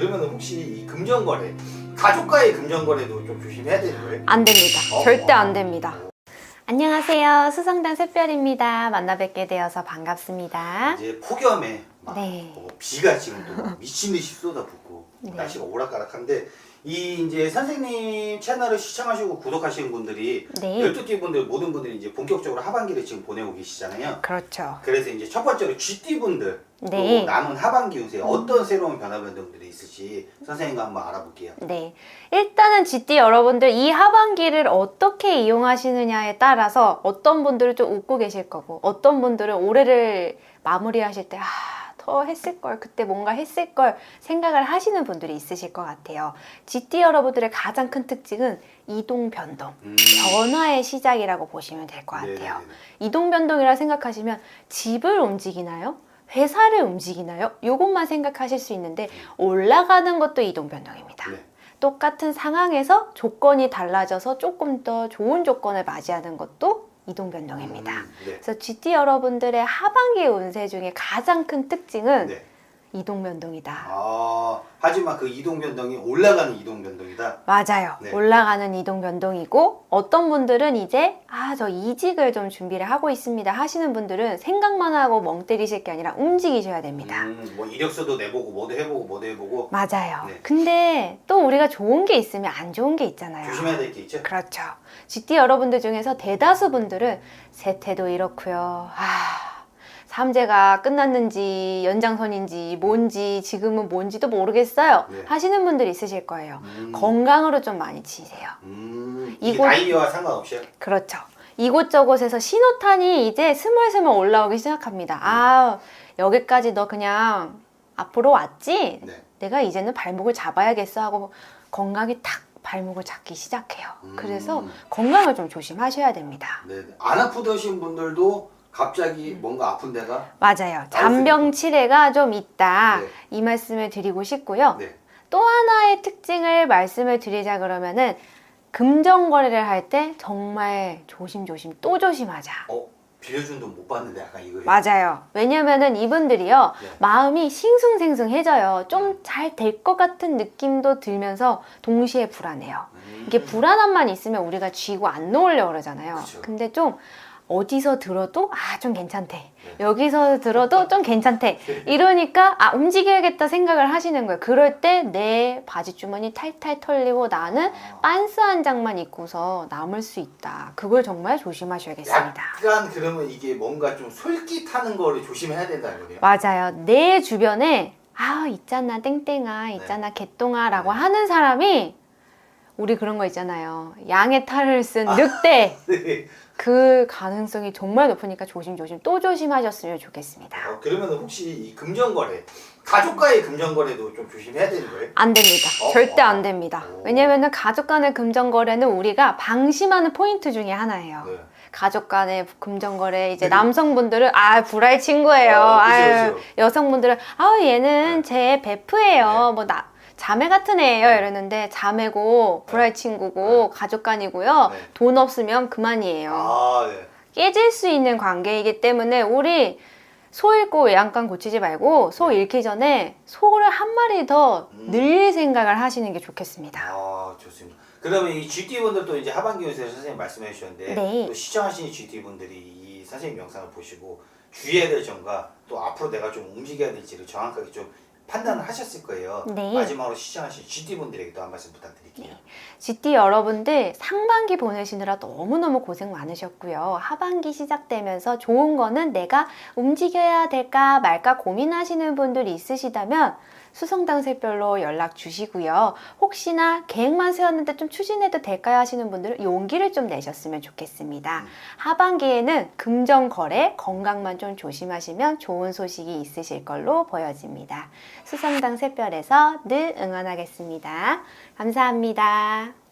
그러면 혹시 이 금전거래 가족과의 금전거래도 좀 조심해야 되는 거예요? 안 됩니다. 어? 절대 안 됩니다. 안녕하세요. 수성당 샛별입니다. 만나 뵙게 되어서 반갑습니다. 이제 폭염에 막 네. 어, 비가 지금 또 미친 듯이 쏟아붓고 네. 날씨가 오락가락한데 이 이제 선생님 채널을 시청하시고 구독하시는 분들이 네. 12띠 분들 모든 분들이 이제 본격적으로 하반기를 지금 보내고 계시잖아요. 그렇죠. 그래서 이제 첫 번째로 쥐띠 분들 네. 또 남은 하반기 운세 어떤 새로운 변화 변동들이 있을지 선생님과 한번 알아볼게요. 네. 일단은 GT 여러분들 이 하반기를 어떻게 이용하시느냐에 따라서 어떤 분들은 좀 웃고 계실 거고 어떤 분들은 올해를 마무리하실 때 아, 더 했을 걸 그때 뭔가 했을 걸 생각을 하시는 분들이 있으실 것 같아요. GT 여러분들의 가장 큰 특징은 이동 변동, 음. 변화의 시작이라고 보시면 될 것 같아요. 네네네. 이동 변동이라 생각하시면 집을 움직이나요? 회사를 움직이나요? 이것만 생각하실 수 있는데 올라가는 것도 이동 변동입니다. 네. 똑같은 상황에서 조건이 달라져서 조금 더 좋은 조건을 맞이하는 것도 이동 변동입니다. 음, 네. 그래서 GT 여러분들의 하반기 운세 중에 가장 큰 특징은 네. 이동 변동이다. 아, 하지만 그 이동 변동이 올라가는 이동 변동이다. 맞아요. 네. 올라가는 이동 변동이고 어떤 분들은 이제 아 저 이직을 좀 준비를 하고 있습니다 하시는 분들은 생각만 하고 멍 때리실 게 아니라 움직이셔야 됩니다. 음, 뭐 이력서도 내보고 뭐도 해보고 뭐도 해보고 맞아요. 네. 근데 또 우리가 좋은 게 있으면 안 좋은 게 있잖아요. 조심해야 될 게 있죠. 그렇죠. GT 여러분들 중에서 대다수 분들은 세태도 이렇고요. 아, 삼재가 끝났는지 연장선인지 뭔지 지금은 뭔지도 모르겠어요. 네. 하시는 분들이 있으실 거예요. 음, 건강으로 좀 많이 치세요. 음, 이게 이곳- 나이와 상관없이요. 그렇죠. 이곳저곳에서 신호탄이 이제 스물스물 올라오기 시작합니다. 아, 여기까지 너 그냥 앞으로 왔지? 네. 내가 이제는 발목을 잡아야겠어 하고 건강히 탁 발목을 잡기 시작해요. 음. 그래서 건강을 좀 조심하셔야 됩니다. 네. 안 아프더신 분들도 갑자기 뭔가 아픈 데가 맞아요. 잔병 치레가 좀 있다. 네. 이 말씀을 드리고 싶고요. 네. 또 하나의 특징을 말씀을 드리자 그러면은 금전 거래를 할 때 정말 조심조심 또 조심하자. 어 빌려준 돈 못 받는데 약간 이거 맞아요. 왜냐면은 이분들이요. 네. 마음이 싱숭생숭해져요. 좀 잘 될 것 같은 느낌도 들면서 동시에 불안해요. 음. 이게 불안함만 있으면 우리가 쥐고 안 놓으려고 그러잖아요. 그쵸. 근데 좀 어디서 들어도 아 좀 괜찮대. 네. 여기서 들어도 좀 괜찮대. 이러니까 아 움직여야겠다 생각을 하시는 거예요. 그럴 때 내 바지 주머니 탈탈 털리고 나는 아, 빤스 한 장만 입고서 남을 수 있다. 그걸 정말 조심하셔야겠습니다. 약간 그러면 이게 뭔가 좀 솔깃하는 거를 조심해야 된다는 거예요. 맞아요. 내 주변에 아 있잖아 땡땡아 있잖아 개똥아 라고 하는 사람이 우리 그런 거 있잖아요. 양의 탈을 쓴 늑대 네. 그 가능성이 정말 높으니까 조심조심 또 조심하셨으면 좋겠습니다. 어, 그러면 혹시 이 금전거래 가족과의 금전거래도 좀 조심해야 되는 거예요? 안 됩니다. 어? 절대 어. 안 됩니다. 오. 왜냐면은 가족 간의 금전 거래는 우리가 방심하는 포인트 중에 하나예요. 네. 가족 간의 금전 거래 이제 네. 남성분들은 아 불알 친구예요. 어, 그죠, 아유, 그죠. 여성분들은 아 얘는 네. 제 베프예요. 네. 뭐나 자매 같은 애예요. 네. 이러는데 자매고 불알 친구고 가족 간이고요. 네. 돈 없으면 그만이에요. 아, 네. 깨질 수 있는 관계이기 때문에 우리 소 잃고 외양간 고치지 말고 소 잃기 전에 소를 한 마리 더 음. 늘릴 생각을 하시는 게 좋겠습니다. 아, 좋습니다. 그러면 이 GT 분들도 이제 하반기 운세 선생님 말씀해 주셨는데 네. 또 시청하시는 GT 분들이 이 선생님 영상을 보시고 주의해야 될 점과 또 앞으로 내가 좀 움직여야 될지를 정확하게 좀 판단을 하셨을 거예요. 네. 마지막으로 시청하신 GT 분들에게 또한 말씀 부탁드릴게요. GT 여러분들 상반기 보내시느라 너무너무 고생 많으셨고요. 하반기 시작되면서 좋은 거는 내가 움직여야 될까 말까 고민하시는 분들이 있으시다면 수성당 샛별로 연락 주시고요. 혹시나 계획만 세웠는데 좀 추진해도 될까요 하시는 분들은 용기를 좀 내셨으면 좋겠습니다. 음. 하반기에는 금전 거래, 건강만 좀 조심하시면 좋은 소식이 있으실 걸로 보여집니다. 수성당 샛별에서 늘 응원하겠습니다. 감사합니다.